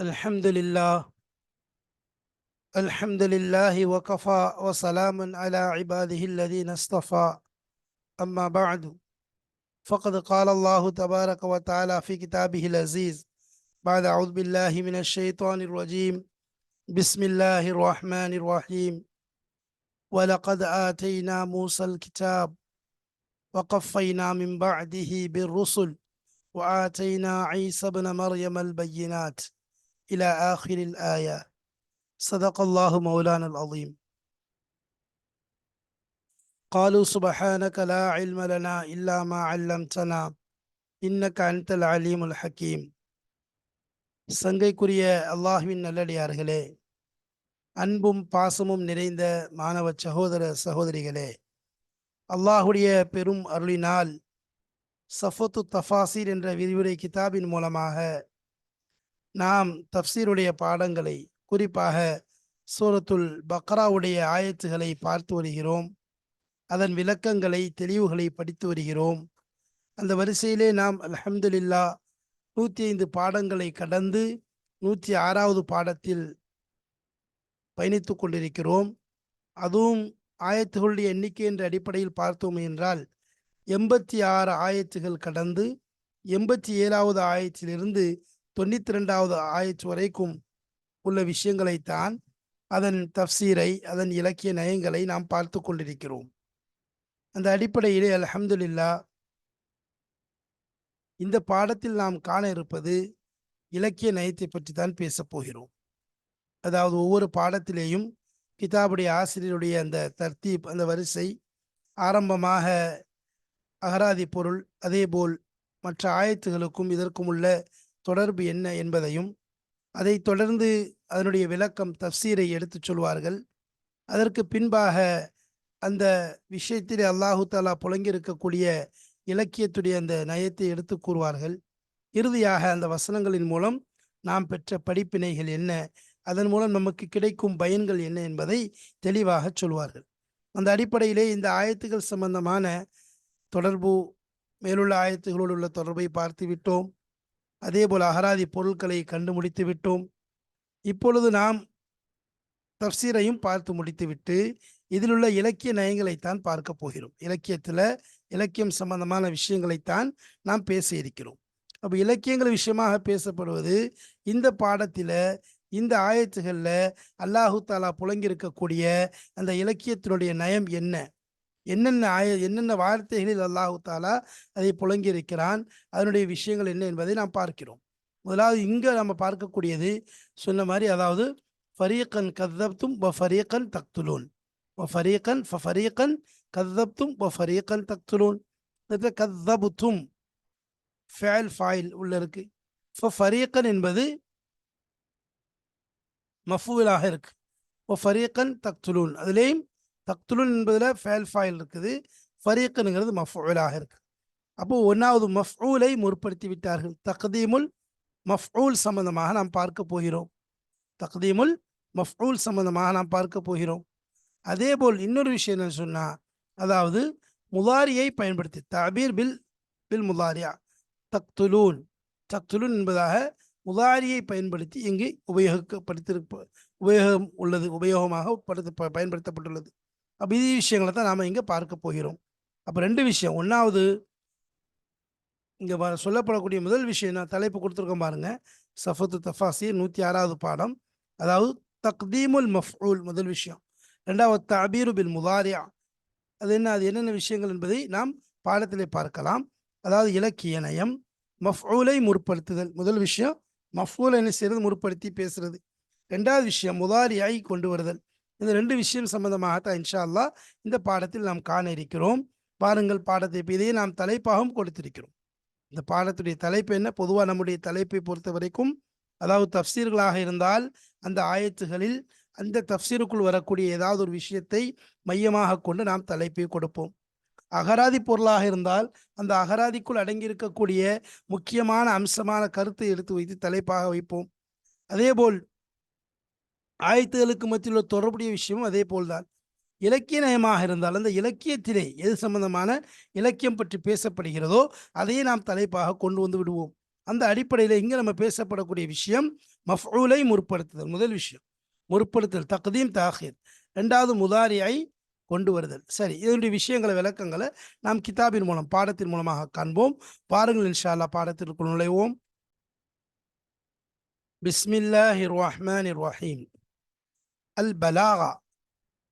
الحمد لله. الحمد لله وكفى وسلام على عباده الذين اصطفى. أما بعد فقد قال الله تبارك وتعالى في كتابه العزيز بعد أعوذ بالله من الشيطان الرجيم. بسم الله الرحمن الرحيم. ولقد آتينا موسى الكتاب وقفينا من بعده بالرسل وآتينا عيسى ابن مريم البينات. إلى آخر الآية صدق الله مولانا العظيم قالوا سبحانك لا علم لنا إلا ما علمتنا إنك أنت العليم الحكيم சங்கைக்குரிய அல்லாஹுவின் நல்லடியார்களே அன்பும் பாசமும் நிறைந்த மாணவ சகோதர சகோதரிகளே அல்லாஹுடைய பெரும் அருளினால் சஃபத்து தஃபாசீர் என்ற விரிவுரை கிதாபின் மூலமாக நாம் தப்சீருடைய பாடங்களை குறிப்பாக சூரத்துல் பக்ராவுடைய ஆயத்துகளை பார்த்து வருகிறோம். அதன் விளக்கங்களை தெளிவுகளை படித்து வருகிறோம். அந்த வரிசையிலே நாம் அல்ஹம்துலில்லா நூற்றி ஐந்து பாடங்களை கடந்து நூற்றி ஆறாவது பாடத்தில் பயணித்து கொண்டிருக்கிறோம். அதுவும் ஆயத்துகளுடைய எண்ணிக்கை என்ற அடிப்படையில் பார்த்தோம் என்றால் எண்பத்தி ஆறு ஆயத்துகள் கடந்து எண்பத்தி ஏழாவது ஆயத்திலிருந்து தொண்ணூத்தி ரெண்டாவது ஆயச்சு வரைக்கும் உள்ள விஷயங்களைத்தான் அதன் தப்சீரை அதன் இலக்கிய நயங்களை நாம் பார்த்து கொண்டிருக்கிறோம். அந்த அடிப்படையிலே அல்ஹம்துலில்லா இந்த பாடத்தில் நாம் காண இருப்பது இலக்கிய நயத்தை பற்றி தான் பேசப் போகிறோம். அதாவது ஒவ்வொரு பாடத்திலேயும் கிதாபுடைய ஆசிரியருடைய அந்த தர்த்தீப் அந்த வரிசை ஆரம்பமாக அகராதி பொருள் அதேபோல் மற்ற ஆயத்துகளுக்கும் இதற்கும் உள்ள தொடர்பு என்ன என்பதையும் அதை தொடர்ந்து அதனுடைய விளக்கம் தப்சீரை எடுத்துச் சொல்வார்கள். அதற்கு பின்பாக அந்த விஷயத்திலே அல்லாஹு தாலா புழங்கியிருக்கக்கூடிய இலக்கியத்துடைய அந்த நயத்தை எடுத்து கூறுவார்கள். இறுதியாக அந்த வசனங்களின் மூலம் நாம் பெற்ற படிப்பினைகள் என்ன அதன் மூலம் நமக்கு கிடைக்கும் பயன்கள் என்ன என்பதை தெளிவாக சொல்வார்கள். அந்த அடிப்படையிலே இந்த ஆயத்துகள் சம்பந்தமான தொடர்பு மேலுள்ள ஆயத்துகளோடு உள்ள தொடர்பை பார்த்து விட்டோம் அதேபோல் அகராதி பொருட்களை கண்டு முடித்து விட்டோம். இப்பொழுது நாம் தப்சீரையும் பார்த்து முடித்துவிட்டு இதில் உள்ள இலக்கிய நயங்களைத்தான் பார்க்க போகிறோம். இலக்கியத்தில் இலக்கியம் சம்பந்தமான விஷயங்களைத்தான் நாம் பேச இருக்கிறோம். அப்போ இலக்கியங்கள் விஷயமாக பேசப்படுவது இந்த பாடத்தில் இந்த ஆயத்துகளில் அல்லாஹு தாலா புழங்கியிருக்கக்கூடிய அந்த இலக்கியத்தினுடைய நயம் என்ன? என்னென்ன ஆய என்னென்ன வார்த்தைகளில் அல்லாஹு தாலா அதை புழங்கியிருக்கிறான் அதனுடைய விஷயங்கள் என்ன என்பதை நாம் பார்க்கிறோம். முதலாவது இங்கே நம்ம பார்க்கக்கூடியது சொன்ன மாதிரி அதாவது ஃபரியக்கன் கதப்தும் வ ஃபரியக்கன் தக்துலூன் வ ஃபரீக்கன் ஃப ஃபரியக்கன் கதப்தும் வ ஃபரியக்கன் தக்துலூன் கத்தபுத்தும் ஃபேல் ஃபாயில் உள்ள இருக்கு. ஃப ஃபரியக்கன் என்பது மஃபூலாக இருக்கு. ஒ ஃபரீக்கன் தக்துலூன் அதுலேயும் தக்துலுன் என்பதில் ஃபேல் ஃபாயில் இருக்குது. ஃபரீக்கனுங்கிறது மஃபூலாக இருக்குது அப்போது ஒன்றாவது மஃபூலை முற்படுத்தி விட்டார்கள். தக்தீமுல் மஃபூல் சம்பந்தமாக நாம் பார்க்க போகிறோம். தக்தீமுல் மஃபூல் சம்பந்தமாக நாம் பார்க்க போகிறோம். அதே போல் இன்னொரு விஷயம் என்ன சொன்னால் அதாவது முதாரியை பயன்படுத்தி தபீர் பில் பில் முதாரியா தக்துலூன் தக்துலூன் என்பதாக முதாரியை பயன்படுத்தி இங்கு உபயோகப்படுத்தி உபயோகம் உள்ளது உபயோகமாக படுத்த பயன்படுத்தப்பட்டுள்ளது. அப்போ இது விஷயங்களை தான் நாம் இங்கே பார்க்க போகிறோம். அப்போ ரெண்டு விஷயம். ஒன்றாவது இங்கே சொல்லப்படக்கூடிய முதல் விஷயம் நான் தலைப்பு கொடுத்துருக்கோம் பாருங்கள் சஃபத்து தஃபாசி நூற்றி ஆறாவது பாடம். அதாவது தக்தீமுல் மஃபூல் முதல் விஷயம். ரெண்டாவது தபீரு பில் முதாரியா அது என்ன? அது என்னென்ன விஷயங்கள் என்பதை நாம் பாடத்திலே பார்க்கலாம். அதாவது இலக்கிய நயம் மஃபூலை முற்படுத்துதல். முதல் விஷயம் மஃபூல் என்ன செய்கிறது முற்படுத்தி பேசுறது. ரெண்டாவது விஷயம் முதாரியாய் கொண்டு வருதல். இந்த ரெண்டு விஷயம் சம்பந்தமாகத்தான் இன்ஷா அல்லா இந்த பாடத்தில் நாம் காண இருக்கிறோம். பாருங்கள் பாடத்தை இப்போ இதையே நாம் தலைப்பாகவும் கொடுத்திருக்கிறோம். இந்த பாடத்துடைய தலைப்பு என்ன? பொதுவாக நம்முடைய தலைப்பை பொறுத்த வரைக்கும் அதாவது தப்சீர்களாக இருந்தால் அந்த ஆயத்துகளில் அந்த தப்சீருக்குள் வரக்கூடிய ஏதாவது ஒரு விஷயத்தை மையமாக கொண்டு நாம் தலைப்பை கொடுப்போம். அகராதி பொருளாக இருந்தால் அந்த அகராதிக்குள் அடங்கியிருக்கக்கூடிய முக்கியமான அம்சமான கருத்தை எடுத்து வைத்து தலைப்பாக வைப்போம். அதேபோல் ஆயத்துகளுக்கு மத்தியில் உள்ள தொடர்புடைய விஷயமும் அதே போல்தான். இலக்கிய நயமாக இருந்தால் அந்த இலக்கியத்திலே எது சம்பந்தமான இலக்கியம் பற்றி பேசப்படுகிறதோ அதையே நாம் தலைப்பாக கொண்டு வந்து விடுவோம். அந்த அடிப்படையில் இங்கே நம்ம பேசப்படக்கூடிய விஷயம் மஃஊலை முற்படுத்துதல் முதல் விஷயம். முற்படுத்துதல் தக்தீம் தாஹிர். ரெண்டாவது முதாரியை கொண்டு வருதல். சரி இதனுடைய விஷயங்களை விளக்கங்களை நாம் கிதாபின் மூலம் பாடத்தின் மூலமாக காண்போம். பாருங்கள் இன்ஷா அல்லா பாடத்திற்குள் நுழைவோம். பிஸ்மில்லாஹிர் ரஹ்மான் ரஹீம். அல் பலாகா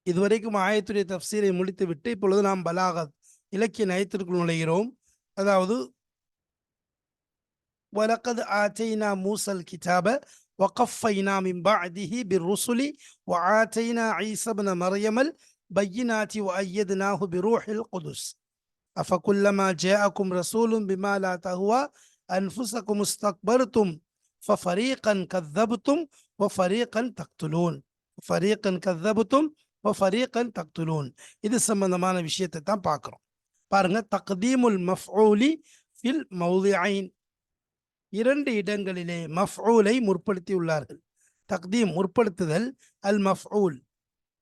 இதுவரைக்கும் ஆயத்துடைய தஃப்சீரை முடித்துவிட்டு இப்பொழுது நாம் பலாகத் இலக்கிய நயத்திற்குள் நுழைகிறோம் அதாவது وَلَقَدْ آتَيْنَا مُوسَى الْكِتَابَ وَقَفَّيْنَا مِنْ بَعْدِهِ بِالرُّسُلِ وَآتَيْنَا عِيسَى ابْنَ مَرْيَمَ الْبَيِّنَاتِ وَأَيَّدْنَاهُ بِرُوحِ الْقُدُسِ أَفَكُلَّمَا جَاءَكُمْ رَسُولٌ بِمَا لَا تَهْوَى أَنفُسَكُمُ اسْتَكْبَرْتُمْ فَفَرِيقًا كَذَّبْتُمْ وَفَرِيقًا تَقْتُلُونَ ஃபரீக்கன் கதபுத்தும் ஓ ஃபரீக்கன் தக்துலூன் இது சம்பந்தமான விஷயத்தை தான் பார்க்குறோம். பாருங்க தக்தீமுல் மஃபூலி ஃபில் மௌதிஐன். இரண்டு இடங்களிலே மஃபூலை முற்படுத்தி உள்ளார்கள் தக்தீம் முற்படுத்துதல் அல் மஃபூல்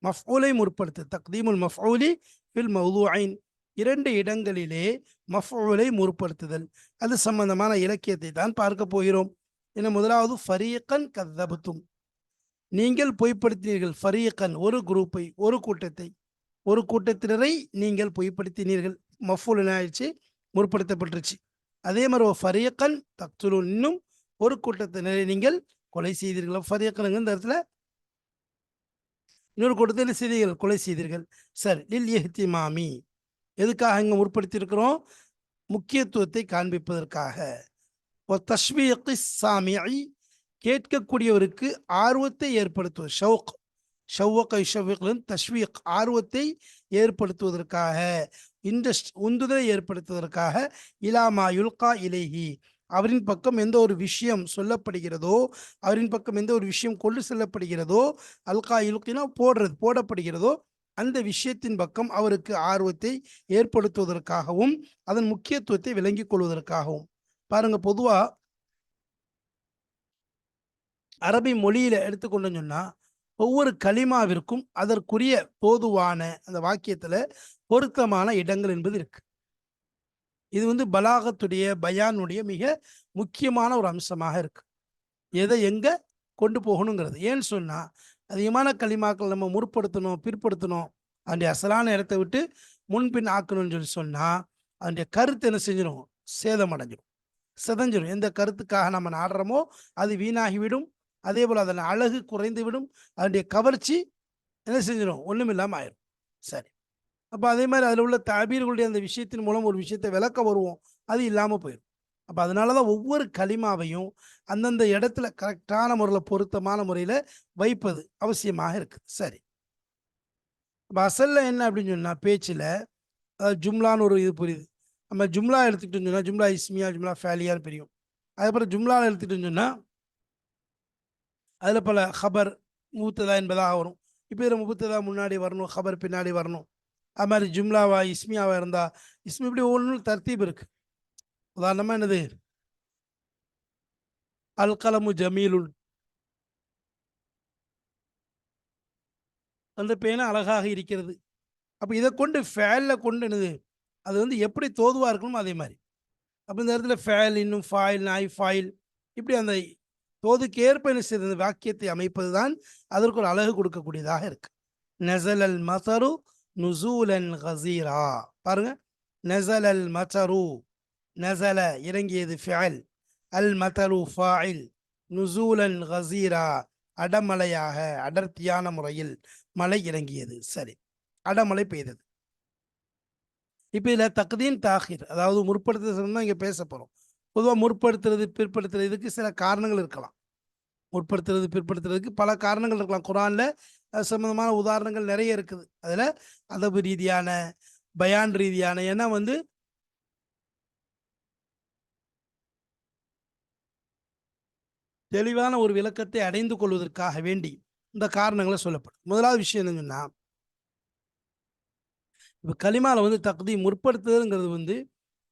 மஃபூலை முற்படுத்து தக்தீமுல் மஃபூலி ஃபில் மௌதுஐன். இரண்டு இடங்களிலே மஃபூலை முற்படுத்துதல். அது சம்பந்தமான இலக்கியத்தை தான் பார்க்க போகிறோம். என முதலாவது ஃபரீக்கன் கதபுத்தும் நீங்கள் பொய்ப்படுத்தினீர்கள் ஃபரீக்கன் ஒரு குரூப்பை ஒரு கூட்டத்தை. ஒரு கூட்டத்தினரை நீங்கள் பொய்ப்படுத்தினீர்கள். மஃபூல் ஆயிடுச்சு? முற்படுத்தப்பட்டுருச்சு. அதே மாதிரி ஒரு ஃபரியக்கன் தக்துலூன் இன்னும் ஒரு கூட்டத்தினரை நீங்கள் கொலை செய்தீர்கள். ஃபரியக்கனுங்க இந்த இடத்துல? இன்னொரு கூட்டத்தில் செய்தீர்கள்? கொலை செய்தீர்கள். சரி லில் எஹ்திமாமி எதுக்காக இங்கே முற்படுத்தியிருக்கிறோம்? முக்கியத்துவத்தை காண்பிப்பதற்காக. ஒரு தஸ்வீக் சாமியை கேட்கக்கூடியவருக்கு ஆர்வத்தை ஏற்படுத்துவது. ஷவுக் ஷவ்வக ஷவ்வீக்லின் தஷ்வீக். ஆர்வத்தை ஏற்படுத்துவதற்காக இன்ட்ரெஸ்ட் உந்துதலை ஏற்படுத்துவதற்காக இலாமா யுல்கா இலேஹி. அவரின் பக்கம் எந்த ஒரு விஷயம் சொல்லப்படுகிறதோ அவரின் பக்கம் எந்த ஒரு விஷயம் கொண்டு செல்லப்படுகிறதோ அல்கா இலுக்கினா போடுறது போடப்படுகிறதோ அந்த விஷயத்தின் பக்கம் அவருக்கு ஆர்வத்தை ஏற்படுத்துவதற்காகவும் அதன் முக்கியத்துவத்தை விளங்கிக் கொள்வதற்காகவும். பாருங்க பொதுவாக அரபி மொழியில எடுத்துக்கொண்டு சொன்னா ஒவ்வொரு களிமாவிற்கும் அதற்குரிய போதுவான அந்த வாக்கியத்துல பொருத்தமான இடங்கள் என்பது இருக்கு. இது வந்து பலாகத்துடைய பயானுடைய மிக முக்கியமான ஒரு அம்சமாக இருக்கு. எதை எங்க கொண்டு போகணுங்கிறது. ஏன்னு சொன்னா அதிகமான களிமாக்கள் நம்ம முற்படுத்தணும் பிற்படுத்தணும். அதனுடைய அசலான இடத்தை விட்டு முன்பின் ஆக்கணும்னு சொல்லி சொன்னா அதனுடைய கருத்து என்ன செஞ்சிடும் சேதம் அடைஞ்சிடும் சிதஞ்சிடும் எந்த கருத்துக்காக நம்ம நாடுறோமோ அது வீணாகிவிடும். அதே போல் அதன் அழகு குறைந்து விடும் அதனுடைய கவர்ச்சி என்ன செஞ்சிடும் ஒன்றும் இல்லாமல் ஆயிடும் சரி. அப்போ அதே மாதிரி அதில் உள்ள தாபீர்களுடைய அந்த விஷயத்தின் மூலம் ஒரு விஷயத்தை விளக்க வருவோம். அது இல்லாமல் போயிடும் அப்போ அதனால தான் ஒவ்வொரு களிமாவையும் அந்தந்த இடத்துல கரெக்டான முறையில் பொருத்தமான முறையில் வைப்பது அவசியமாக இருக்குது. சரி. இப்போ அசலில் என்ன அப்படின்னு சொன்னால் பேச்சில் அதாவது ஜும்லான்னு ஒரு இது புரியுது. நம்ம ஜும்லா எடுத்துக்கிட்டோம்னு சொன்னால் ஜும்லா இஸ்மியா ஜும்லா ஃபேலியான்னு பிரியும். அதுக்கப்புறம் ஜும்லாவில் எடுத்துக்கிட்டோம்னு சொன்னால் அதில் பல ஹபர் மூத்ததா என்பதாக வரும். இப்போ இதில் முபத்ததா முன்னாடி வரணும் ஹபர் பின்னாடி வரணும். அது மாதிரி ஜும்லாவா இஸ்மியாவா இருந்தால் இஸ்மி இப்படி ஒவ்வொன்றும் தர்த்தீப் இருக்குது உதாரணமாக என்னது? அல் கலமு ஜமீலுன். அந்த பேனா அழகாக இருக்கிறது. அப்போ இதை கொண்டு ஃபேலில் கொண்டு என்னது? அது வந்து எப்படி தோதுவாக இருக்கணுமோ அதே மாதிரி. அப்போ இந்த இடத்துல ஃபேல் இன்னும் ஃபாயில் நாய் ஃபாயில் இப்படி அந்த தோதுக்கு ஏற்ப என்ன வாக்கியத்தை அமைப்பதுதான் அதற்கு ஒரு அழகு கொடுக்கக்கூடியதாக இருக்கு. நெசல் அல் மசரு நுசூலன் ஹசீரா பாருங்க. நெசல் அல் மசரு. நெசல இறங்கியது ஃபியல். அல் மதரு ஃபாயில். நுசூலன் ஹசீரா அடமலையாக அடர்த்தியான முறையில் மழை இறங்கியது. சரி. அடமழை பெய்தது. இப்போ இதில் தக்தீன் தாகிர் அதாவது முற்படுத்த தான் இங்கே பேச போகிறோம் பொதுவாக முற்படுத்துறது பிற்படுத்துறது இதுக்கு சில காரணங்கள் இருக்கலாம். முற்படுத்துறது பிற்படுத்துறதுக்கு பல காரணங்கள் இருக்கலாம். குரானில் சம்மந்தமான உதாரணங்கள் நிறைய இருக்குது. அதில் அதபு ரீதியான பயான் ரீதியான ஏன்னா வந்து தெளிவான ஒரு விளக்கத்தை அடைந்து கொள்வதற்காக வேண்டி இந்த காரணங்களை சொல்லப்படும். முதலாவது விஷயம் என்னன்னு சொன்னா இப்போ களிமாவில் வந்து தகுதி முற்படுத்துதல்ங்கிறது வந்து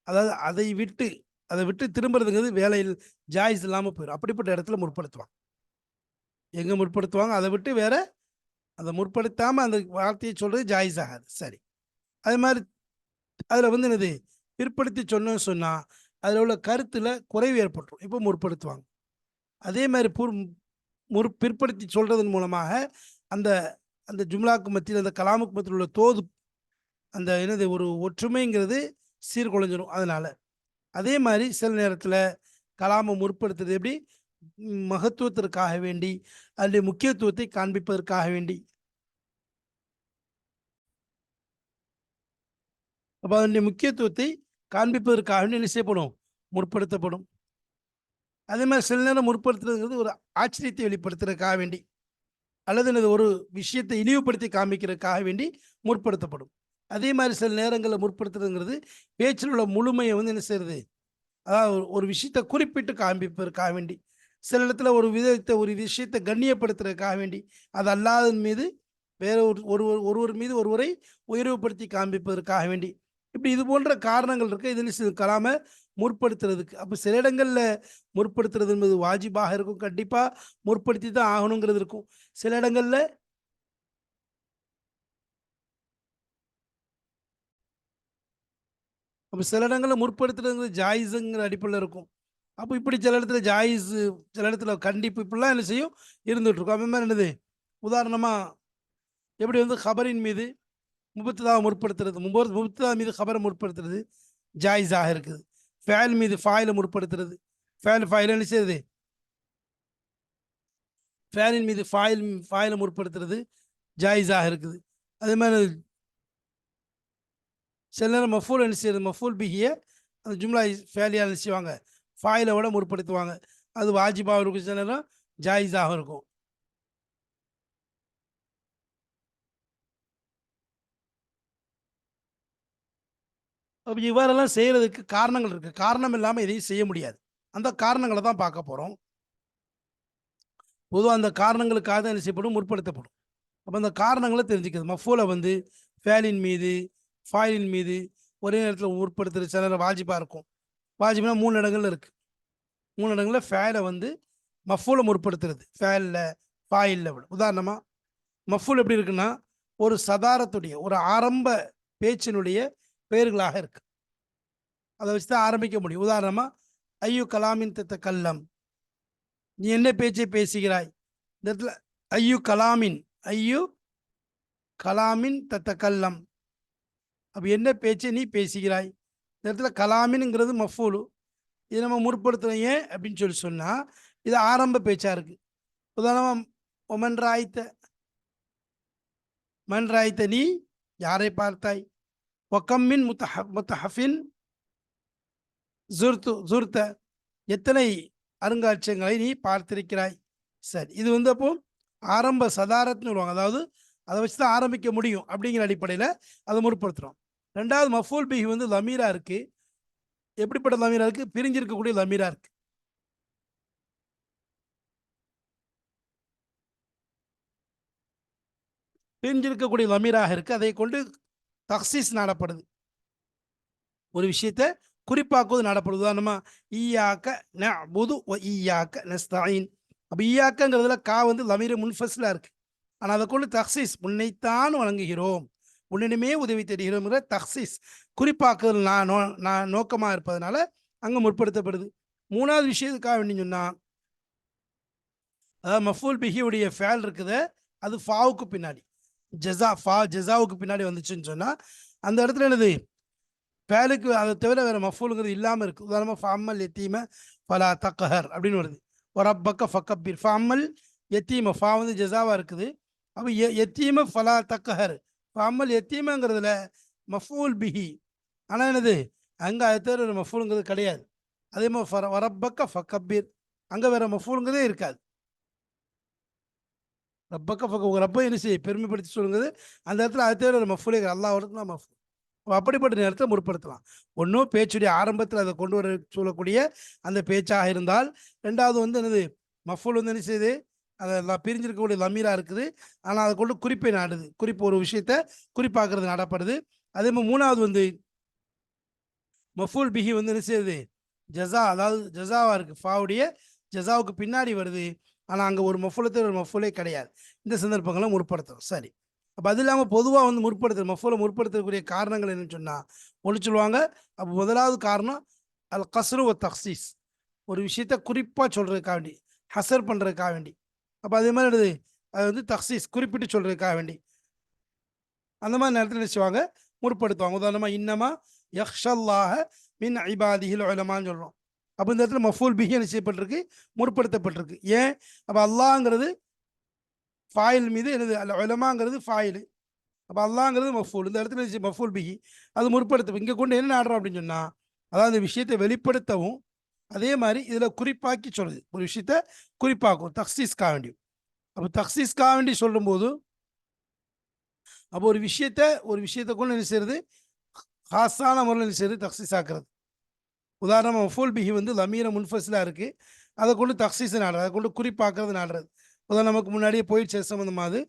அதாவது அதை விட்டு அதை விட்டு திரும்புறதுங்கிறது வேலையில் ஜாய்ஸ் இல்லாமல் போயிடும் அப்படிப்பட்ட இடத்துல முற்படுத்துவாங்க எங்கே முற்படுத்துவாங்க? அதை விட்டு வேற அதை முற்படுத்தாமல் அந்த வார்த்தையை சொல்கிறது ஜாயிஸ் ஆகாது. சரி. அது மாதிரி அதில் வந்து என்னது? பிற்படுத்தி சொன்னோன்னு சொன்னால் அதில் உள்ள கருத்தில் குறைவு ஏற்பட்டுரும். இப்போ முற்படுத்துவாங்க. அதே மாதிரி பூர் முற் பிற்படுத்தி சொல்கிறதன் மூலமாக அந்த அந்த ஜும்லாக்கு மத்தியில் அந்த கலாமுக்கு மத்தியில் உள்ள தோது அந்த என்னது ஒரு ஒற்றுமைங்கிறது சீர்குலைஞ்சிரும். அதனால் அதே மாதிரி சில நேரத்தில் கலாமை முற்படுத்துறது எப்படி? மகத்துவத்திற்காக வேண்டி அதனுடைய முக்கியத்துவத்தை காண்பிப்பதற்காக வேண்டி. அப்போ அதனுடைய முக்கியத்துவத்தை காண்பிப்பதற்காக வேண்டி என்ன செய்யப்படும்? முற்படுத்தப்படும். அதே மாதிரி சில நேரம் முற்படுத்துறதுங்கிறது ஒரு ஆச்சரியத்தை வெளிப்படுத்துறதுக்காக வேண்டி அல்லது என்னது ஒரு விஷயத்தை இழிவுபடுத்தி காமிக்கிறதுக்காக வேண்டி முற்படுத்தப்படும். அதே மாதிரி சில நேரங்களில் முற்படுத்துறதுங்கிறது பேச்சில் உள்ள முழுமையை வந்து என்ன செய்யறது அதாவது ஒரு- விஷயத்தை குறிப்பிட்டு காமிப்பதற்காக வேண்டி சில இடத்துல ஒரு விதத்தை ஒரு விஷயத்தை கண்ணியப்படுத்துறதுக்காக வேண்டி அது அல்லாதன் மீது வேற ஒரு ஒருவர் ஒருவர் மீது ஒருவரை உயர்வுபடுத்தி காண்பிப்பதற்காக வேண்டி. இப்படி இது போன்ற காரணங்கள் இருக்கு. இதில் கலாம முற்படுத்துறதுக்கு. அப்போ சில இடங்களில் முற்படுத்துறது என்பது வாஜிபாக இருக்கும். கண்டிப்பாக முற்படுத்தி தான் ஆகணுங்கிறது இருக்கும். சில இடங்களில் அப்போ சில இடங்களில் முற்படுத்துறதுங்கிறது ஜாயிஸுங்கிற அடிப்படையில் இருக்கும். அப்போ இப்படி சில இடத்துல ஜாயிஸ் சில இடத்துல கண்டிப்பு இப்படிலாம் என்ன செய்யும்? இருந்துகிட்ருக்கும். அதே மாதிரி என்னது? உதாரணமாக எப்படி வந்து ஹபரின் மீது முபத்ததாக முற்படுத்துறது முப்பது முபத்ததா மீது ஹபரை முற்படுத்துறது ஜாயிஸாக இருக்குது. ஃபேல் மீது ஃபாயில முற்படுத்துறது. ஃபேல் ஃபாயில் என்ன செய்யுது? ஃபேலின் மீது ஃபாயில் ஃபாயில முற்படுத்துறது ஜாயிஸாக இருக்குது. அதே மாதிரி சில நேரம் மஃபூல் என்ன செய்யுது மஃபூல் பிஹிய அந்த ஜும்லா ஃபேலியாக என்ன செய்வாங்க? ஃபாயிலை விட முற்படுத்துவாங்க. அது வாஜிபாக இருக்கும் சில நேரம் ஜாயிஸாக இருக்கும். அப்போ இவ்வாறெல்லாம் செய்கிறதுக்கு காரணங்கள் இருக்குது காரணம் இல்லாமல் எதையும் செய்ய முடியாது. அந்த காரணங்களை தான் பார்க்க போகிறோம் பொதுவாக அந்த காரணங்களுக்காக தான் என்ன செய்யப்படும்? முற்படுத்தப்படும். அப்போ அந்த காரணங்களை தெரிஞ்சுக்கிறது. மஃபூலை வந்து ஃபேலின் மீது ஃபாயிலின் மீது ஒரே நேரத்தில் உட்படுத்துகிற சில நேரம் வாஜிபாக இருக்கும். வாஜிப்னா மூணு இடங்கள்ல இருக்குது மூணு இடங்களில் ஃபேலை வந்து மஃபூலை முற்படுத்துறது. ஃபேலில் ஃபாயிலில் விட உதாரணமாக மஃபூல் எப்படி இருக்குன்னா ஒரு சதாரத்துடைய ஒரு ஆரம்ப பேச்சினுடைய பெயர்களாக இருக்கு. அதை வச்சு தான் ஆரம்பிக்க முடியும். உதாரணமாக ஐயோ கலாமின் தத்த கல்லம் நீ என்ன பேச்சை பேசுகிறாய்? இந்த இடத்துல ஐயோ கலாமின் ஐயோ கலாமின் தத்த கல்லம் அப்போ என்ன பேச்சை நீ பேசுகிறாய் இந்த இடத்துல கலாமின்ங்கிறது மஃபூலு. இது நம்ம முற்படுத்துறோம் ஏன் அப்படின்னு சொல்லி சொன்னால் இது ஆரம்ப பேச்சாக இருக்குது உதாரணமாக ஒமன் ராய்த்த மன் ராய்த்த நீ யாரை பார்த்தாய்? ஒக்கம்மின் முத்தஹ முத்தஹஃபின் ஜுர்த்து ஜுர்த்த எத்தனை அருங்காட்சியகங்களை நீ பார்த்திருக்கிறாய்? சரி இது வந்து அப்போ ஆரம்ப சதாரத்னு வருவாங்க அதாவது அதை வச்சு தான் ஆரம்பிக்க முடியும் அப்படிங்கிற அடிப்படையில் அதை முற்படுத்துகிறோம் ரெண்டாவது மஃபூல் பிஹி வந்து லமீரா இருக்கு. எப்படிப்பட்ட லமீரா இருக்கு? பிரிஞ்சிருக்கக்கூடிய லமீரா இருக்கு. பிரிஞ்சிருக்கக்கூடிய லமீராக இருக்கு. அதை கொண்டு தக்சீஸ் நாடப்படுது. ஒரு விஷயத்தை குறிப்பாக்குவது நாடப்படுது. உதாரணமா ஈயாக்க புது ஒ ஈயாக்க நஸ்தாயின் அப்போ ஈயாக்கங்கிறதுல கா வந்து லமீர முன்ஃபஸ்லாக இருக்கு. ஆனால் அதை கொண்டு தக்சீஸ் முன்னைத்தான் வழங்குகிறோம். உன்னிடமே உதவி தெரிகிறோங்கிற தக்சிஸ். குறிப்பாக்குதல் நான் நோ நான் நோக்கமாக இருப்பதனால அங்கே முற்படுத்தப்படுது. மூணாவது விஷயத்துக்காக வேண்டி சொன்னால் அதாவது மஃபூல் பிஹியுடைய ஃபேல் இருக்குது அது ஃபாவுக்கு பின்னாடி. ஜெசா ஃபா ஜெசாவுக்கு பின்னாடி வந்துச்சுன்னு சொன்னால் அந்த இடத்துல என்னது? ஃபேலுக்கு அதை தவிர வேறு மஃபூலுங்கிறது இல்லாமல் இருக்குது உதாரணமாக ஃபாமல் எத்தீம ஃபலா தக்கஹர் அப்படின்னு வருது. ஒரு அப்பக்க ஃபக்கபீர் ஃபாமல் எத்தீம ஃபா வந்து ஜெசாவாக இருக்குது. அப்போ எ எத்தீம ஃபலா தக்கஹர் அம்மல் எத்தீமங்கிறதுல மஃபூல் பிஹி. ஆனால் என்னது? அங்கே அது தவிர ஒரு மஃபூலுங்கிறது கிடையாது. அதே மாதிரி ஃபர வரப்பக்க ஃபக்கபீர் அங்கே வேற மஃபூலுங்கிறதே இருக்காது. ரப்பக்க ஃபக்க உங்கள் ரப்பை என்ன செய்ய பெருமைப்படுத்தி சொல்லுங்கிறது அந்த இடத்துல அது தவிர ஒரு மஃபூலே அல்லாவோட இடத்துல மஃபூல். அப்படிப்பட்ட நேரத்தை முற்படுத்தலாம். ஒன்றும் பேச்சுடைய ஆரம்பத்தில் அதை கொண்டு வர சொல்லக்கூடிய அந்த பேச்சாக இருந்தால் ரெண்டாவது வந்து என்னது? மஃபூல் வந்து என்ன செய்யுது? அதை எல்லாம் பிரிஞ்சிருக்கக்கூடிய லமீரா இருக்குது. ஆனால் அதை கொண்டு குறிப்பை நாடுது. குறிப்பு ஒரு விஷயத்த குறிப்பாக்குறது நாடப்படுது. அதே மாதிரி மூணாவது வந்து மஃபூல் பிஹி வந்து என்ன செய்யுது? ஜஸா அதாவது ஜஸாவா இருக்கு. ஃபாவுடைய ஜஸாவுக்கு பின்னாடி வருது. ஆனால் அங்கே ஒரு மஃபூலத்தில் ஒரு மஃபூலே கிடையாது. இந்த சந்தர்ப்பங்களை முற்படுத்தும் சரி. அப்போ அது இல்லாமல் பொதுவாக வந்து முற்படுத்துற மஃபூலை முற்படுத்தக்கூடிய காரணங்கள் என்னன்னு சொன்னால் ஒளி சொல்லுவாங்க அப்போ முதலாவது காரணம் அல் கஸ்ரு ஒ தக்சீஸ் ஒரு விஷயத்த குறிப்பாக சொல்கிறதுக்காக வேண்டி ஹசர் பண்ணுறதுக்காக வேண்டி. அப்போ அதே மாதிரி என்னது? அது வந்து தக்சீஸ் குறிப்பிட்டு சொல்கிறதுக்காக வேண்டி. அந்த மாதிரி நேரத்தில் என்ன செய்வாங்க? முற்படுத்துவாங்க. உதாரணமாக இன்னமா யக்ஷல்லாக மின் ஐபாதிஹில் உலமான்னு சொல்கிறோம் அப்போ இந்த இடத்துல மஃபூல் பிஹி என்ன செய்யப்பட்டிருக்கு? முற்படுத்தப்பட்டிருக்கு. ஏன்? அப்போ அல்லாங்கிறது ஃபாயில் மீது என்னது? அல்ல உலமாங்கிறது ஃபாயில் அப்போ அல்லாங்கிறது மஃபூல். இந்த இடத்துல மஃபூல் பிஹி. அது முற்படுத்த இங்கே கொண்டு என்ன ஆடுறோம் அப்படின்னு சொன்னால் அதாவது அந்த விஷயத்தை வெளிப்படுத்தவும் அதே மாதிரி இதில் குறிப்பாக்கி சொல்லுது ஒரு விஷயத்த குறிப்பாக்கும். தக்சீஸ்க்காக வேண்டி. அப்போ தக்சீஸ்க்காக வேண்டி சொல்லும்போது அப்போ ஒரு விஷயத்த ஒரு விஷயத்தை கொண்டு என்ன செய்யறது? ஹாஸான முறையில் என்ன செய்யறது? தக்சீஸ் ஆக்குறது உதாரணமாக ஃபுல் பிஹி வந்து லமீர முன்ஃபஸ்லாக இருக்குது அதை கொண்டு தக்சீஸ் நாடுறது. அதை கொண்டு குறிப்பாக்குறது நாடுறது. உதாரணம் நமக்கு முன்னாடியே போயிடுச்சு அது சம்மந்தமாவது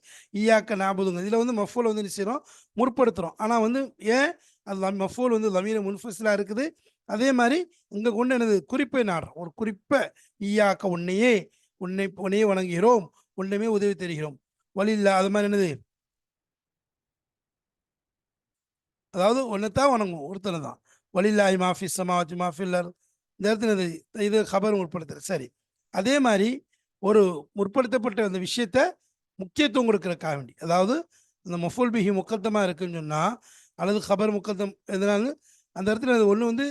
ஈயாக்க ஞாபகங்க இதில் வந்து மஃபூல் வந்து என்ன செய்கிறோம் முற்படுத்துகிறோம் ஆனால் வந்து ஏன்? அது லம் மஃபூல் வந்து லமீர முன்ஃபஸ்லாக இருக்குது. அதே மாதிரி இங்கே கொண்டு எனது குறிப்பை நாடுறோம். ஒரு குறிப்பை ஈயாக்க உன்னையே உன்னை உன்னையே வணங்குகிறோம். உன்னையுமே உதவி தருகிறோம். வழி இல்லை அது மாதிரி என்னது? அதாவது ஒன்றைத்தான் வணங்கும் ஒருத்தனை தான். வலில்லாஹி மாஃபி சமாவாத்தி மாஃபில்லர் இந்த இடத்துல இது இது கபர் முற்படுத்துறது. சரி. அதே மாதிரி ஒரு முற்படுத்தப்பட்ட அந்த விஷயத்த முக்கியத்துவம் கொடுக்குறக்காக வேண்டி. அதாவது அந்த மஃபூல் பிஹி முக்கத்தமாக இருக்குன்னு சொன்னால் அல்லது கபர் முக்கத்தம் எதனாலும் அந்த இடத்துல அது ஒன்று வந்து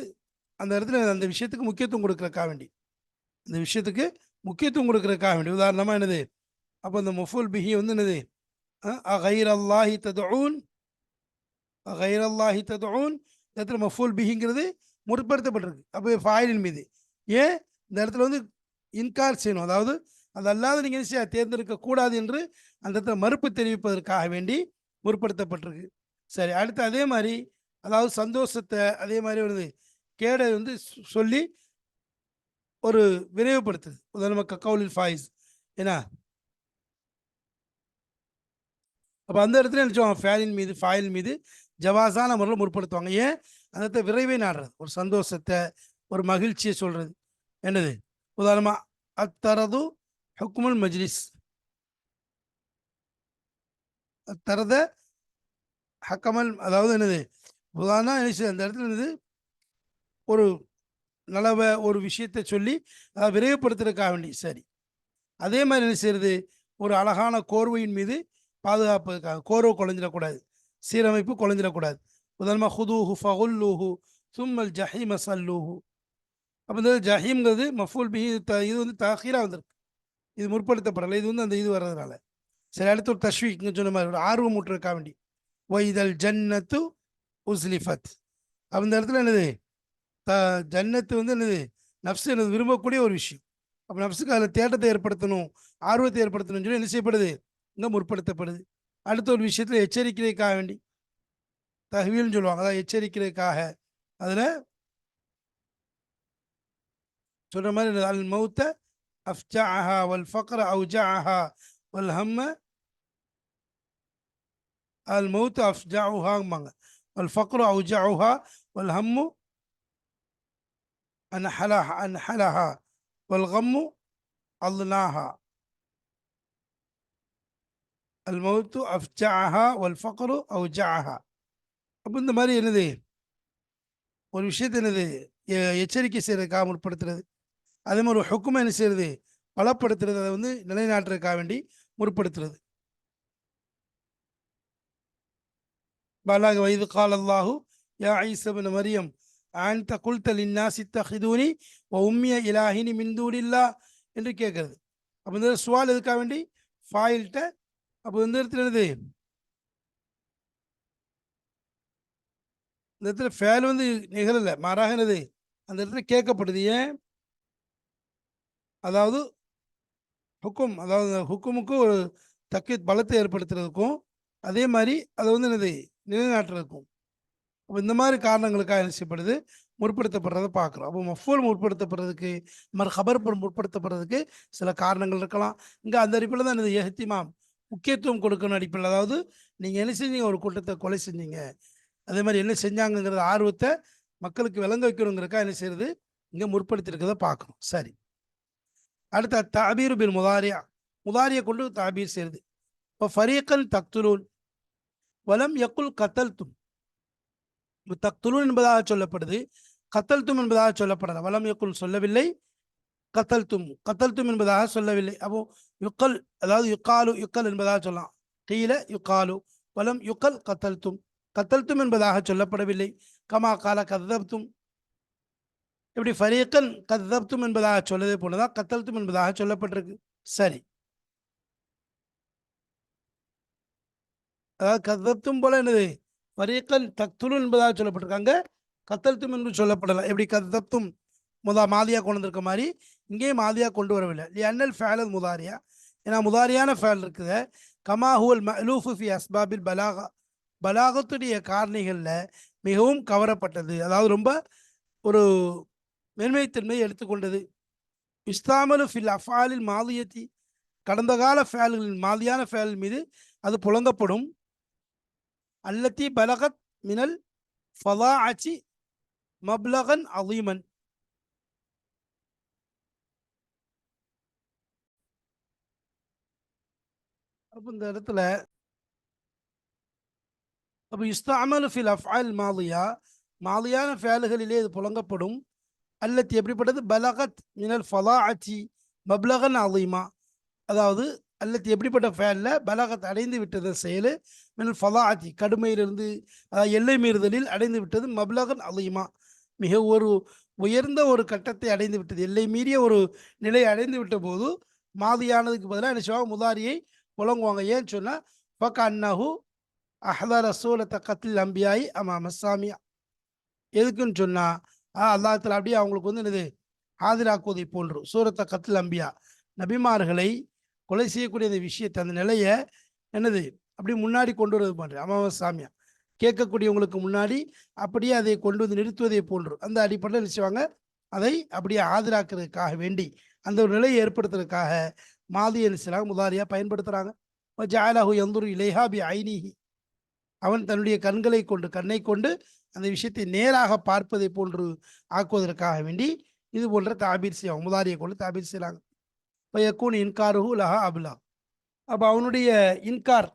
அந்த இடத்துல அந்த விஷயத்துக்கு முக்கியத்துவம் கொடுக்குறக்காக வேண்டி. இந்த விஷயத்துக்கு முக்கியத்துவம் கொடுக்கறதுக்காக வேண்டி. உதாரணமாக என்னது? அப்போ இந்த முஃபுல் பிஹி வந்து என்னது? அகைர் அல்லாஹி ததுன் அகைர் அல்லாஹி ததுன் இந்த இடத்துல மஃபூல் பிஹிங்கிறது முற்படுத்தப்பட்டிருக்கு. அப்போ ஃபாயிலின் மீது. ஏன்? இந்த இடத்துல வந்து இன்கார் செய்யணும். அதாவது அது அல்லாத நீங்கள் என்ன செய்ய தேர்ந்தெடுக்க கூடாது என்று அந்த இடத்துல மறுப்பு தெரிவிப்பதற்காக வேண்டி முற்படுத்தப்பட்டிருக்கு. சரி அடுத்து அதே மாதிரி அதாவது சந்தோஷத்தை அதே மாதிரி வருது. கேடை வந்து சொல்லி ஒரு விரைவுபடுத்துது. உதாரணமாக கக்கவுலில் ஃபாய்ஸ் ஏன்னா அப்போ அந்த இடத்துல என்ன ஃபேனின் மீது ஃபாயில் மீது ஜவாசான முறையில் முற்படுத்துவாங்க. ஏன்? அந்த இடத்த விரைவை நாடுறது. ஒரு சந்தோஷத்தை ஒரு மகிழ்ச்சியை சொல்கிறது என்னது? உதாரணமாக அத்தரது ஹுக்குமுல் மஜ்லிஸ். அத்தரத ஹக்கமல் அதாவது என்னது? உதாரணம் என்ன அந்த இடத்துல என்னது? ஒரு நலவை ஒரு விஷயத்தை சொல்லி அதை விரைவுபடுத்துறதுக்காக வேண்டி. சரி. அதே மாதிரி என்ன செய்யறது ஒரு அழகான கோர்வையின் மீது பாதுகாப்புக்காக கோர்வை குழஞ்சிடக்கூடாது. சீரமைப்பு குழஞ்சிடக்கூடாது. உதாரணமாக ஹுதூஹு ஃபகுல்லூஹு சும்மல் ஜஹீம சல்லூஹு. அப்போ இந்த ஜஹீம்ங்கிறது மஃபூல் பிஹி இது த- இது வந்து தஹீராக வந்திருக்கு. இது முற்படுத்தப்படலை. இது வந்து அந்த இது வர்றதுனால. சரி அடுத்து ஒரு தஷ்விக்னு சொன்ன மாதிரி ஒரு ஆர்வம் ஊட்டுறதுக்காக வேண்டி வைதல் ஜன்னத்து உஸ்லிஃபத். அப்போ இந்த இடத்துல என்னது? த ஜன்னத்து வந்து என்னது? நப்சு என்னது? விரும்பக்கூடிய ஒரு விஷயம். அப்போ நப்சுக்கு அதில் தேட்டத்தை ஏற்படுத்தணும் ஆர்வத்தை ஏற்படுத்தணும்னு சொல்லி என்ன செய்யப்படுது? இங்கே முற்படுத்தப்படுது. அடுத்த ஒரு விஷயத்தில் எச்சரிக்கிறதுக்காக வேண்டி தகவல்னு சொல்லுவாங்க. அதான் எச்சரிக்கிறதுக்காக அதில் சொல்கிற மாதிரி அல் மௌத்த அஃப்ஜாஹா வல் ஃபக்ர அவுஜாஹா வல் ஹம்ம அல் மௌத்த அஃப்ஜாஹாம்பாங்க வல் ஃபக்ரு அவுஜாஹா வல் ஹம்மு அன்ஹலஹ அன்ஹலஹா வல் கம்மு அல்னாஹா அல் மௌத்து அஃப்ஜாஹா வல் ஃபக்ரு அவுஜாஹா அப்போ இந்த மாதிரி என்னது? ஒரு விஷயத்தை என்னது? எச்சரிக்கை செய்கிறதுக்காக முற்படுத்துறது அதே மாதிரி ஒரு ஹுக்குமை என்ன செய்யறது? பலப்படுத்துறது. அதை வந்து நிலைநாட்டுறதுக்காக வேண்டி முற்படுத்துறது. பாலாக வயது கால் அல்லாஹு யா ஐசபின் மரியம் ஆன்த குல்தலின்னா லின்னாசி தஹிதூனி வ உம்மிய இலாஹினி மிந்தூனில்லா என்று கேட்கறது. அப்போ இந்த சுவால் எதுக்காக வேண்டி? ஃபாயில்கிட்ட அப்போ இந்த இடத்துல என்னது இந்த இடத்துல ஃபேல் வந்து நிகழலை மாறாக என்னது? அந்த இடத்துல கேட்கப்படுது ஏன்? அதாவது ஹுக்கும் அதாவது ஹுக்குமுக்கும் ஹுக்குமுக்கு ஒரு தக்க பலத்தை ஏற்படுத்துறதுக்கும் அதே மாதிரி அதை வந்து என்னது? நிலைநாட்டுறதுக்கும். அப்போ இந்த மாதிரி காரணங்களுக்காக என்ன செய்யப்படுது? முற்படுத்தப்படுறதை பார்க்குறோம். அப்போ மஃபூல் முற்படுத்தப்படுறதுக்கு இந்த மாதிரி ஹபர் முற்படுத்தப்படுறதுக்கு சில காரணங்கள் இருக்கலாம். இங்கே அந்த அடிப்படையில் தான் என்னது? எஹத்திமாம் முக்கியத்துவம் கொடுக்கணும் அடிப்படையில். அதாவது நீங்கள் என்ன செஞ்சீங்க? ஒரு கூட்டத்தை கொலை செஞ்சீங்க. அதே மாதிரி என்ன செஞ்சாங்கங்கிறத ஆர்வத்தை மக்களுக்கு விளங்க வைக்கணுங்கிறக்கா என்ன செய்யறது? இங்கே முற்படுத்தியிருக்கிறத பார்க்கணும் சரி. அடுத்த தாபீர் பின் முதாரியா. முதாரியை கொண்டு தாபீர் செய்யுது இப்போ ஃபரீக்கன் தக்துலூன். வலம் யக்குல் கத்தல் தும் தக்துலூன் என்பதாக சொல்லப்படுது. கத்தல்தும் என்பதாக சொல்லப்படல வலம் யக்குல் சொல்லவில்லை. கத்தல்தும். கத்தல்தும் என்பதாக சொல்லவில்லை. அப்போ யுக்கல் அதாவது யுக்காலு யுக்கல் என்பதாக சொல்லலாம். கீழ யுக்காலு வலம் யுக்கல் கத்தல்தும். கத்தல்தும் என்பதாக சொல்லப்படவில்லை. கமா கால கதப்தும் இப்படி ஃபரீக்கன் கதப்தும் என்பதாக சொல்லதே போலதான் கத்தல்தும் என்பதாக சொல்லப்பட்டிருக்கு. சரி. அதாவது கதப்தும் போல என்னது? ஃபரீக்கன் தக்துலு என்பதாக சொல்லப்பட்டிருக்காங்க. கத்தல்தும் என்று சொல்லப்படலாம். எப்படி கத்தத்தும் முதா மாதியா கொண்டு வந்திருக்க மாதிரி இங்கேயும் மாதியா கொண்டு வரவில்லை. லியன்னல் அன்னல் முதாரியா. ஏன்னா முதாரியான ஃபேல் இருக்குது. கமா ஹுவல் மலூஃபு ஃபி அஸ்பாபில் பலாகா. பலாகத்துடைய காரணிகளில் மிகவும் கவரப்பட்டது. அதாவது ரொம்ப ஒரு மென்மைத்தன்மையை எடுத்துக்கொண்டது இஸ்தாமலு ஃபில் அஃபாலில் மாதியத்தி கடந்த கால ஃபேல்களின் மாதியான ஃபேல் மீது அது புழங்கப்படும். அல்லத்தி பலகத் மினல் ஃபலாஅச்சி மப்லகன் அலீமன் அப்போ இந்த இடத்துல அப்போ இஸ்தாமல் ஃபில் அஃபால் மாலியா மாலியான ஃபேலுகளிலே இது புழங்கப்படும் அல்லத்தி எப்படிப்பட்டது? பலகத் மினல் ஃபலா அச்சி மப்லகன் அலீமா அதாவது அல்லது எப்படிப்பட்ட ஃபேலில் பலகத்தை அடைந்து விட்டது செயல்? மின் ஃபலாஅத்தி கடுமையிலிருந்து அதாவது எல்லை மீறுதலில் அடைந்து விட்டது மப்லகன் அலிமா. மிக ஒரு உயர்ந்த ஒரு கட்டத்தை அடைந்து விட்டது. எல்லை மீறிய ஒரு நிலை அடைந்து விட்ட போது மாதியானதுக்கு பதிலாக என்ன செய்வாங்க முதாரியை புலங்குவாங்க. ஏன்னு சொன்னால் ஃபக் அன்னஹு அஹ்தர சூலத்த கத்தில் அம்பியாயி அம்மா மசாமியா எதுக்குன்னு சொன்னால் அல்லாஹத்தில் அப்படியே அவங்களுக்கு வந்து என்னது? ஆதிராக்குவதை போன்று சூரத்த கத்தில் அம்பியா. நபிமார்களை கொலை செய்யக்கூடிய அந்த விஷயத்தை அந்த நிலையை என்னது? அப்படி முன்னாடி கொண்டு வருவது போன்ற அமாவாசை சாமியா? கேட்கக்கூடியவங்களுக்கு முன்னாடி அப்படியே அதை கொண்டு வந்து நிறுத்துவதை போன்று அந்த அடிப்படையில் என்ன அதை அப்படியே ஆதராக்கிறதுக்காக வேண்டி அந்த ஒரு நிலையை ஏற்படுத்துறதுக்காக மாதிரி நினைச்சாங்க முதாரியாக பயன்படுத்துகிறாங்க ஜாலஹு எந்தூர் இலேஹாபி ஐனிஹி. அவன் தன்னுடைய கண்களை கொண்டு கண்ணை கொண்டு அந்த விஷயத்தை நேராக பார்ப்பதை போன்று ஆக்குவதற்காக வேண்டி இது போன்ற தாபீர் செய்வாங்க. முதாரியை கொண்டு தாபீர் செய்கிறாங்க இப்போ இன்காருஹு லஹா அபுலா அப்போ அவனுடைய இன்கார்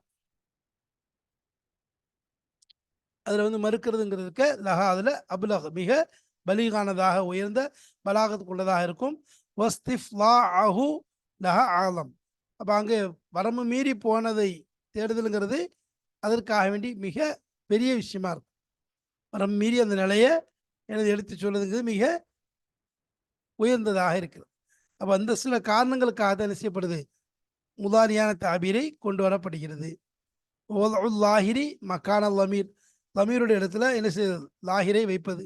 அதில் வந்து மறுக்கிறதுங்கிறதுக்கு லஹா அதில் அபுலக் மிக பலிகானதாக உயர்ந்த பலாகத்துக்குள்ளதாக இருக்கும். வஸ்திஃப் லா அஹு லஹா ஆலம் அப்போ அங்கே வரம்பு மீறி போனதை தேடுதலுங்கிறது அதற்காக வேண்டி மிக பெரிய விஷயமா இருக்கும். வரம்பு மீறி அந்த நிலையை எனது எடுத்து சொல்லுதுங்கிறது மிக உயர்ந்ததாக இருக்குது அப்போ அந்த சில காரணங்களுக்காக தான் என்ன செய்யப்படுது? முதாரியான தாபீரை கொண்டு வரப்படுகிறது. லாஹிரி மக்கான லமீர். லமீருடைய இடத்துல என்ன செய்யுது லாஹிரை வைப்பது.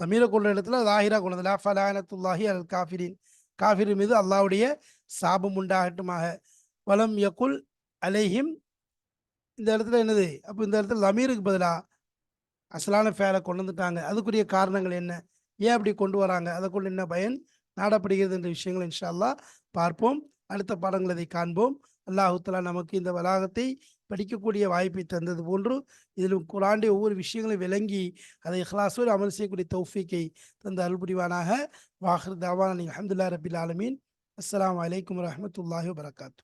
லமீரை கொண்ட இடத்துல லாஹிரா கொண்டது லா ஃபலானத்துல்லாஹி அல் காஃபிரின். காஃபிரின் மீது அல்லாவுடைய சாபம் உண்டாகட்டுமாக. வலம் யகுல் அலைஹிம். இந்த இடத்துல என்னது? அப்போ இந்த இடத்துல லமீருக்கு பதிலாக அசலான ஃபேலை கொண்டு வந்துட்டாங்க. அதுக்குரிய காரணங்கள் என்ன? ஏன் அப்படி கொண்டு வராங்க? அதை கொண்டு என்ன பயன்? நாடப்படுகிறது என்ற விஷயங்கள் இன்ஷா அல்லாஹ் பார்ப்போம். அடுத்த பாடங்கள் அதை காண்போம். அல்லாஹுத்தலா நமக்கு இந்த வளாகத்தை படிக்கக்கூடிய வாய்ப்பை தந்தது போன்று இதிலும் குரானுடைய ஒவ்வொரு விஷயங்களையும் விளங்கி அதை ஹலாசோடு அமல் செய்யக்கூடிய தௌஃபிக்கை தந்த அருள்புரிவானாக. வாஹர் வாஹர் தாவான் அஹமதுல்லா ரபில் ஆலமீன். அஸ்லாம் வலைக்கம் வரமத்துல்லாஹி வரகாத்து